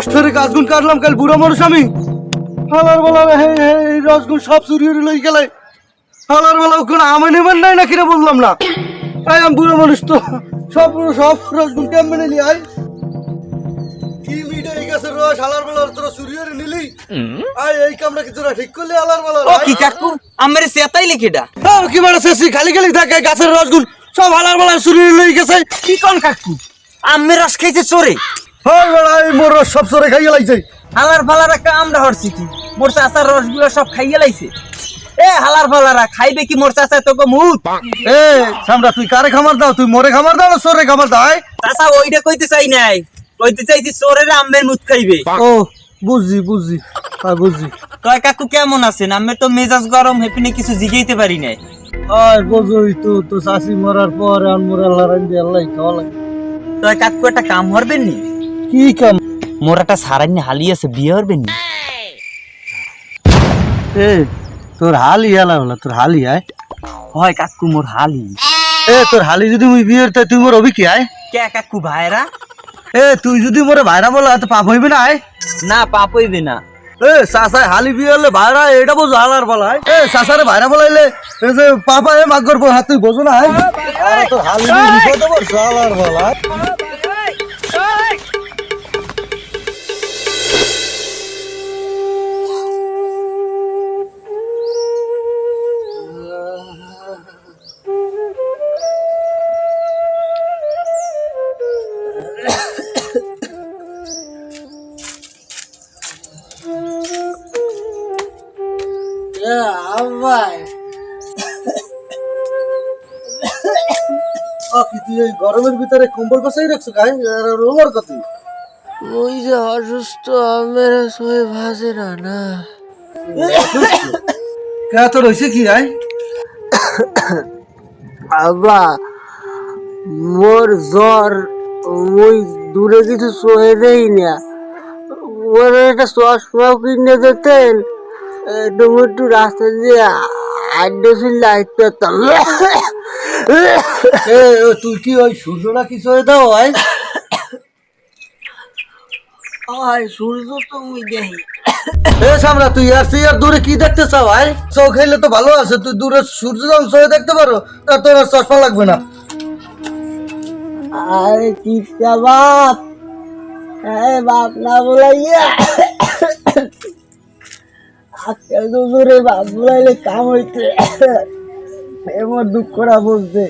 কষ্টের গাছগুন কাটলাম কাল বুড়ো মানুষ আমি। হালার বেলা এই রসগুন সব চুরি লই হালার বেলা কোনো আমি নেবেন নাই না কিনা বললাম না। তাই আমি বুড়ো মানুষ তো সব সব রসগুন কেমন নিলি আই? কি রস হালার বেলা তোরা চুরি নিলি? আই এই কামটা কি তোরা ঠিক করলি হালার বেলা ও কি কাকু আমার সেতাই লিখিটা হ্যাঁ কি মানে খালি খালি থাকে গাছের রসগুন সব হালার বেলা চুরি লই গেছে। কি কোন কাকু? রস খাইছে চোরে। মোর রস সব সরে খাইয়ে লাইছে। হালার ফালারা কামড়া হরছি কি? মোর চাচার রসগুলো সব খাইয়ে লাইছে। এ হালার ফালারা খাইবে কি মোর চাচা তোকে মুত এ সামরা তুই কারে খামার দাও? তুই মোরে খামার দাও না সরে খামার দাও? চাচা ওইটা কইতে চাই নাই। কইতে চাইছি চোরের আমের মুত খাইবে। ও হ্যাঁ কয় কাকু কেমন আছেন? আমের তো মেজাজ গরম হেপিনে কিছু জিগাইতে পারি নাই। আর বুঝুই তো তো শাশি মরার পর আর মোরে আল্লাহ রান দিয়ে আল্লাহ খাওয়া লাগে। কয় কাকু একটা কাম হরবেন নি? কি কাম? মোর একটা সারাইনি হালি আছে বিয়ে হরবেন নি? এ তোর হালি আলা হলো তোর হালি আয়। হয় কাকু মোর হালি। এ তোর হালি যদি মুই বিয়ের তাই তুই মোর অবি কি আয়? কে কাকু ভাইরা? এ তুই যদি মোরে ভাইরা বলা তো পাপ হইবে না আয়। না পাপ হইবে না। এ সাসায় হালি বিয়ে হলে ভাইরা এটা বোঝো হালার বলাই এ সাসারে ভাইরা বলাইলে যে পাপা এ মাগর পর হাত তুই বোঝো না আয়? আরে তোর হালি বিয়ে পড়ছো হালার বলাই গরমের ভিতরে কম্বল কষাই রাখছো গায়ে? রোমার কত ওই যে অসুস্থ আমের সই ভাসে না না। কে তোর হয়েছে কি আয় আবা মোর জ্বর ওই দূরে কিছু সয়ে দেই না ওর একটা চশমাও কিনে দিতেন তুমি একটু রাস্তা দিয়ে আড্ডেসি লাইট পেতাম তুই কি ওই সূর্যটা কিছু হয়ে দাও আর সূর্য তো ওই দেখি। এ সামরা তুই আর তুই আর দূরে কি দেখতে চাও আয়? চোখ তো ভালো আছে তুই দূরে সূর্য দেখতে পারো তোর আর চশমা লাগবে না। আরে কিপটা বাপ হ্যাঁ বাপ না বলাইয়া। জোরে বাপ বলাইলে কাম হইতে। এমন দুঃখ করা বলতে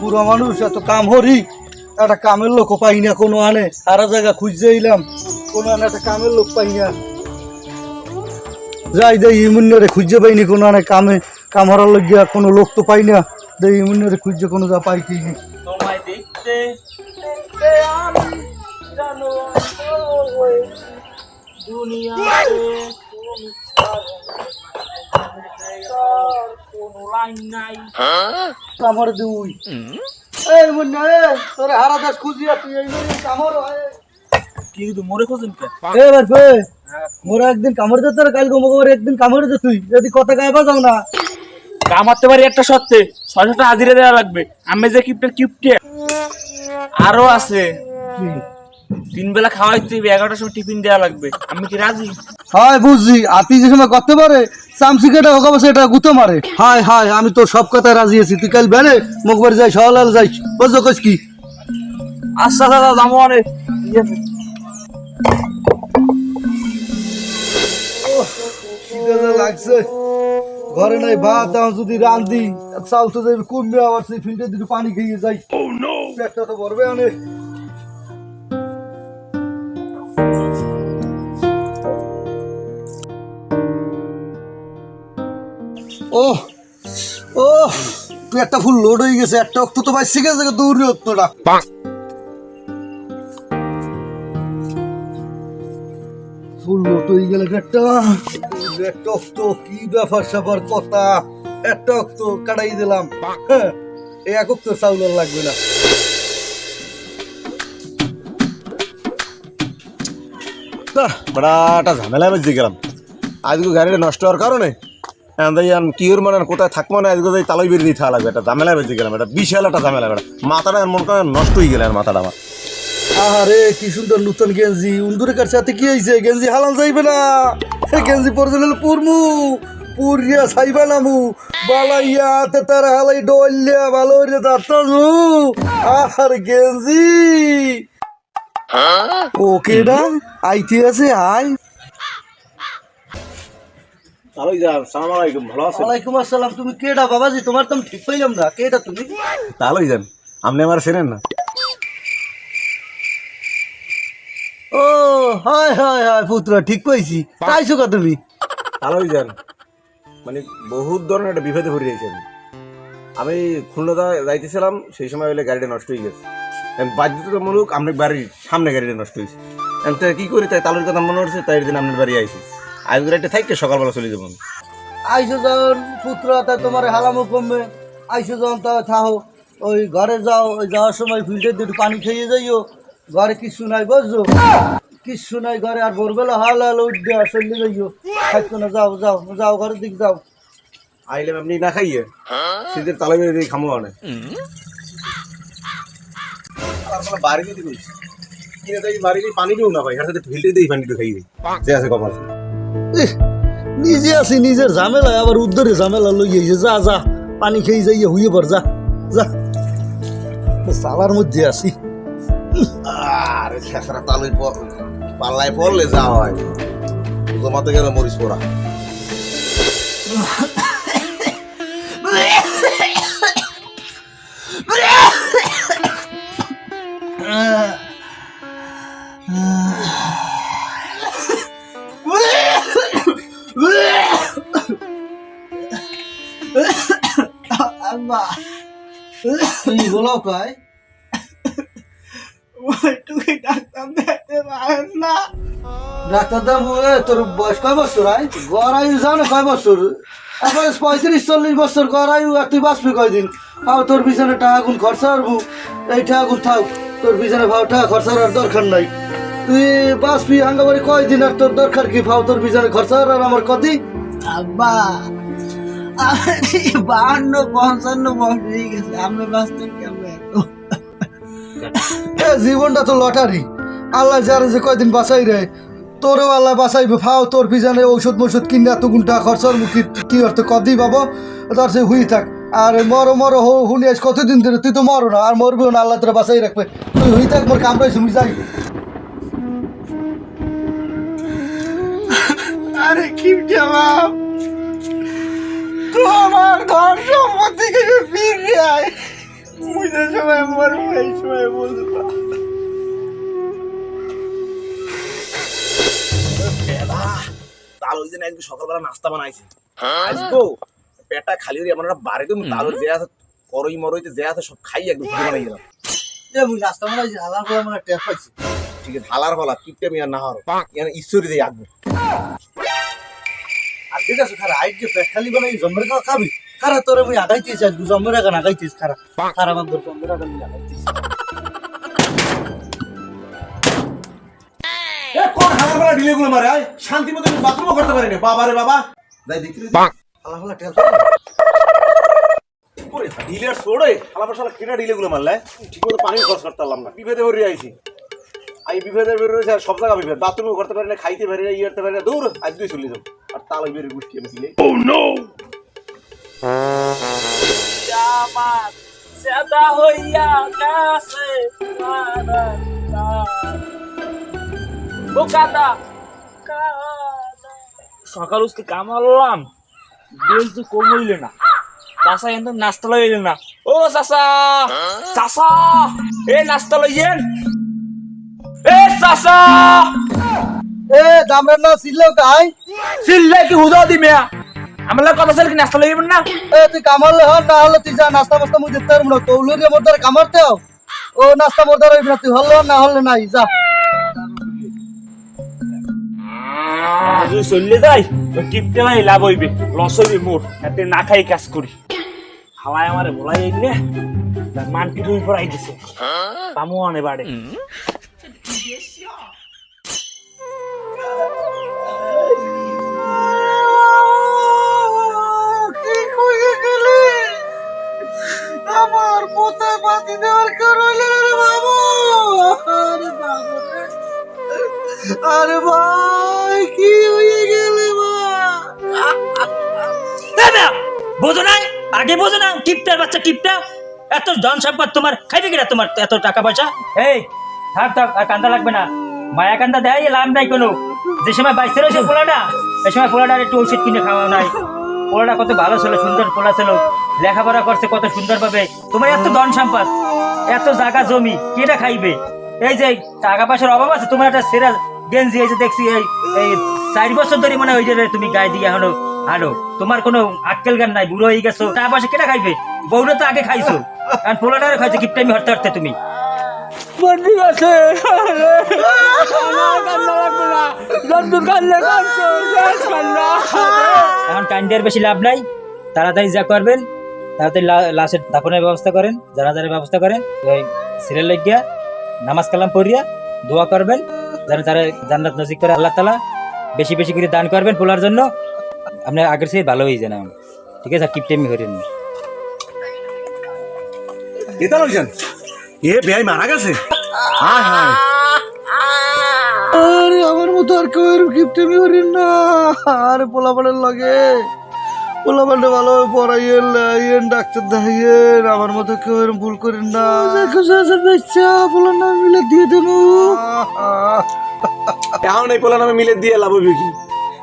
বুড়ো মানুষ এত কাম হরি। একটা কামের লোক পাই না কোনো আনে। সারা জায়গা খুঁজতে এলাম কোনো আনে একটা কামের লোক পাই না। যাই দেই ইমুন্নরে খুঁজতে পাইনি কোনো আনে কামে কাম হরার লাগিয়া কোনো লোক তো পাই না। দেই ইমুন্নরে খুঁজতে কোনো যা পাই কি তোমায় দেখতে কামড় দুই। এই মুন্না এ তোরে হারা দাস খুঁজিয়া তুই এই নই কামড় হয় কি মোরে খোঁজেন কে এ বারফে মোরা একদিন কামড় দে তোর কাল গোমগর একদিন কামড় দে তুই। যদি কথা গায়ে বাজাও না। কামাতে পারি একটা সত্ত্বে ছয়শটা হাজিরা দেওয়া লাগবে। আমি যে কিপটা কিপটে। আরও আছে। তিন বেলা খাওয়াই তুই এগারোটার সময় টিফিন দেওয়া লাগবে। আমি কি রাজি? হায় বুঝছি আতি যে সময় করতে পারে চামচি কেটে হোক অবশ্যই এটা গুতো মারে। হায় হায় আমি তোর সব কথায় রাজি আছি। তুই কাল বেড়ে মুখবার যাই সহলাল যাই বুঝছ কস কি? আচ্ছা দাদা দামো অনেক লাগছে। ঘরে নাই ভাত দাও যদি রান্ধি চাল তো যাবে কমবে আবার সেই ফিল্টার দিকে পানি খেয়ে যাই। পেটটা তো ভরবে অনেক ও ও পেটটা ফুল লোড হয়ে গেছে। একটা অক্ত তো বাইসে গেছে দৌড়ি অক্তটা ফুল লোড হয়ে গেলে পেটটা। একটা অক্ত কি ব্যাপার স্যাপার কথা। একটা অক্ত কাটাই দিলাম। হ্যাঁ, এই এক অক্ত চাউল লাগবে না। বড়াটা ঝামেলায় বেঁচে গেলাম। আজকে গাড়িটা নষ্ট হওয়ার কারণে কিওর মানে কোথায় থাকব না এদিকে যাই তালাই বেরিয়ে দিতে লাগবে একটা ঝামেলা বেঁচে গেলাম এটা বিশাল একটা ঝামেলা বেটা। মাথাটা মন করে নষ্ট হয়ে গেলে মাথাটা আমার। আরে কি সুন্দর নতুন গেঞ্জি। উন্দুরের সাথে কি হয়েছে? গেঞ্জি হালাল যাইবে না। গেঞ্জি পরে দিলে পুরমু। পুরিয়া সাইবা নামু বালাইয়া তে তার হালাই ডলিয়া ভালো রে দাঁতাজু আর গেঞ্জি। ওকে না আইতে আছে আয়। আলাইকুম ভালো আছেন? ওয়ালাইকুম আসসালাম তুমি কেডা বাবাজি? তোমার তো আমি ঠিক পাইলাম না কেডা তুমি? যান আপনি আমার চেনেন না। ও হায় হায় হায় পুত্র ঠিক পাইছি তাইছো কা তুমি? তালাই যান মানে বহুত ধরনের একটা বিভেদে পড়ে গেছেন আমি। খুলনাদা যাইতেছিলাম সেই সময় হলে গাড়িটা নষ্ট হয়ে গেছে। বাধ্যতামূলক আপনার বাড়ির সামনে গাড়িটা নষ্ট হয়েছে। কি করি তাই তালুর কথা মনে হচ্ছে তাই দিন আপনার বাড়ি আইছি। আজ গাড়িটা থাকতে সকালবেলা চলে যাব। আইসো যখন পুত্র তাই তোমার হালামো কমবে। আইসো যখন তাই থাও ওই ঘরে যাও ওই যাওয়ার সময় ফিল্টার একটু পানি খেয়ে যাইও। ঘরে কিচ্ছু নাই বুঝছ? কিচ্ছু নাই ঘরে আর ভোরবেলা হাল হাল উঠবে আর চলে যাইও। থাকতো না যাও যাও যাও ঘরের দিক যাও। আইলে আপনি না খাইয়ে শীতের তালা বেরিয়ে দিয়ে খামো অনেক বাড়ি দিতে কইছি। কিনে তাই বাড়ি দিয়ে পানি দিও না ভাই? সাথে ফিল্টার দিয়ে পানি খাই দিই যে আছে কপাল। নিজে আছি নিজের ঝামেলা আবার উদ্ধারে ঝামেলা লই যাইছে যা যা পানি খেয়ে যাইয়ে হুইয়ে পর যা যা সালার মধ্যে আছি আরে শেষরা তালুই পাল্লায় পড়লে যা হয় জমাতে গেলে মরিস পোড়া কি বলো কয় তুই ডাক্তার দেখতে পারেন না। ডাক্তার দাম এ, তোর বয়স কয় বছর আয় গড় আয়ু জানো কয় বছর? এখন পঁয়ত্রিশ চল্লিশ বছর গড় আয়ু আর তুই বাঁচবি কয়দিন? আর তোর পিছনে টাকা গুণ খরচা করব এই টাকা গুণ থাক তোর পিছনে ভাও টাকা খরচা করার দরকার নাই। তুই বাঁচবি হাঙ্গাবাড়ি কয়দিন আর তোর দরকার কি? ভাও তোর পিছনে খরচা করার আমার কদি আব্বা বাহান্ন পঞ্চান্ন বছর হয়ে গেছে। আমি বাঁচতেন কেমন জীবনটা তো লটারি। আল্লাহ যারা যে কয়দিন বাঁচাই রে তোরেও আল্লাহ বাঁচাইবে। ফাও তোর পিছনে ঔষধ মৌষধ কিনে এত গুণটা খরচার মুখি কি অর্থ কদি পাবো তার সে হুই থাক। আর মরো মরো হো হুনি আজ কতদিন ধরে? তুই তো মরো না আর মরবেও না আল্লাহ তোরা বাঁচাই রাখবে। তুই হুই থাক মোর কামড়াই শুনি যাই। আরে কি জবাব তোমার ধন সম্পত্তি কিছু ফিরে আয়। মুই যে সময় মরবো এই সময় বলব তাল ওই দিন একদিন সকালবেলা নাস্তা বানাইছে। আজকেও পেটটা খালি হয়ে আমার একটা বাড়ি তো তালুর যে আছে করই মরইতে যে আছে সব খাই একদম ঘুরে বানাই গেলাম এ মুই রাস্তা মানে হালার করে মানে টেপ পাইছি। ঠিক আছে হালার ফলা কিপটে মিয়া না হরো। ঈশ্বরী দিয়ে আর ঠিক আছে খারা আইকে পেট খালি বানাই জম্মের কা খাবি? খারা তোরে মুই আগাইতেছি আজ জম্মের আগান আগাইতেছি খারা। খারা বান্ধব জম্মের আগান মুই আগাইতেছি এ কোন হালার ডিলে গুলো মারে আয়। শান্তি মতো বাথরুমও করতে পারি না। বাবা রে বাবা। যাই দেখি হালা হালা টেপ ওরে ডিলের সোড়ে হালা পয়সা কেনা ডিলে গুলো মারলে? ঠিক মতো পানি খরচ করতে পারলাম না। বিভেদে ভরে আইছি। আই বিভেদে বের হয়েছে আর সব জায়গা বিভেদ বাথরুমও করতে পারি না খাইতে পারি না ইয়ে করতে পারি না। দৌড় আজ দুই চলে যাব। আর তালাই বের গুষ্টি আমি সেদা হইয়া গেছে ও কাদা সকাল উঠতে কামালাম বেল তো কমইলে না। চাষা কিন্তু নাস্তা লইলেন না। ও চাষা চাষা এ নাস্তা লইয়েন। চাষা এ দামরান না সিলেও কাই চিল্লাই কি হুদা দিমে আমার কথা ছিল কি নাস্তা লইবেন না? এ তুই কামারলে হন না হলে তুই যা নাস্তা মাস্তা মুই দিতে পারব কৌলুর মোর দ্বারা কামারতে ও নাস্তা মোর দ্বারা হইবে না তুই হল না হলে নাই যা। যদি চললে যাই তো টিপতে নাই লাভ হইবে। লস হইবে মোর এতে না খাই কাজ করি। হালাই আমারে বলাই আইলে তার মানপিট হয়ে পড়াই দিছে। পামু আনে বাড়ে আমার দেওয়ার রে বাবু! আরে বাবু! আরে ভাই, কি হয়ে গেলে ভাই বোঝো না আগে বোঝো না কিপটার বাচ্চা কিপটা। এত ধন সম্পদ তোমার, খাইবে কিনা তোমার এত টাকা পয়সা? এই, থাক থাক, আর কান্দা লাগবে না। মায়া কান্দা দেয়, লাভ নাই কোনো। যে সময় বাইসে রয়েছে পোলাটা এই সময় পোলাটার একটু ওষুধ কিনে খাওয়া নাই। পোলাটা কত ভালো ছিল, সুন্দর পোলা ছিল। লেখাপড়া করছে কত সুন্দর ভাবে। তোমার এত ধন সম্পদ এত জায়গা জমি কেটা খাইবে? এই যে টাকা পয়সার অভাব আছে তোমার একটা সেরা গেঞ্জি এই যে দেখছি এই এই চার বছর ধরে মনে ওই যে তুমি গায়ে দিয়ে এখনও হাঁটো। তোমার কোনো আক্কেল গান নাই বুড়ো হয়ে গেছো টাকা পয়সা কেটা খাইবে? বউরে তো আগে খাইছো। আর পোলাটারে খাইছো কিপটামি হরতে হরতে তুমি। আছে। এখন কাইন্ডের বেশি লাভ নাই তাড়াতাড়ি যা করবেন। তাড়াতাড়ি লাশের দাফনের ব্যবস্থা করেন জানাজারের ব্যবস্থা করেন সিরিয়াল লাগিয়া নামাজ কালাম পড়িয়া দোয়া করবেন, যেন তারা জান্নাত নজিক করে আল্লাহ তালা বেশি বেশি করে দান করবেন পোলার জন্য। আপনার আগের থেকে ভালো হয়ে যান ঠিক আছে কিপটেমি করেন না। এটা লোকজন, এ আরে, আমার মতো আর কেউ এরকম কিপটেমি করেন না। আরে, পোলাপানের লাগে। পোলাপানটা ভালোভাবে পড়াইয়েন লাইয়েন ডাক্তার দেখাইয়েন আমার মতো কেউ এরকম ভুল করেন না। দেখো হাজার বেচা পোলার নাম মিলে দিয়ে দেবো। এখন এই পোলা নামে মিলে দিয়ে লাভ হবে কি?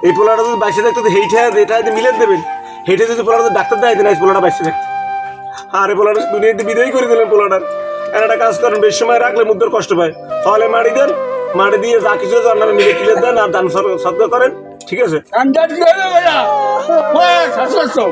এই পোলাটা যদি বাইসে থাকতো তো হেইটা এটা মিলে দেবেন হেইটা যদি পোলাটা ডাক্তার দেয় দেন এই পোলাটা বাইসে থাকতো। আরে পোলাটা দুনিয়াতে বিদায় করে দিলেন পোলাটার। একটা কাজ করেন বেশ সময় রাখলে মুদ্রার কষ্ট পায়। তাহলে মাটি দেন মাটি দিয়ে যা কিছু তার নামে মিলে কিলে দেন আর দান সদ্গা করেন। ঠিক আছে কান্দা দিলে হবে না। ব্যাস, আসো, আসো।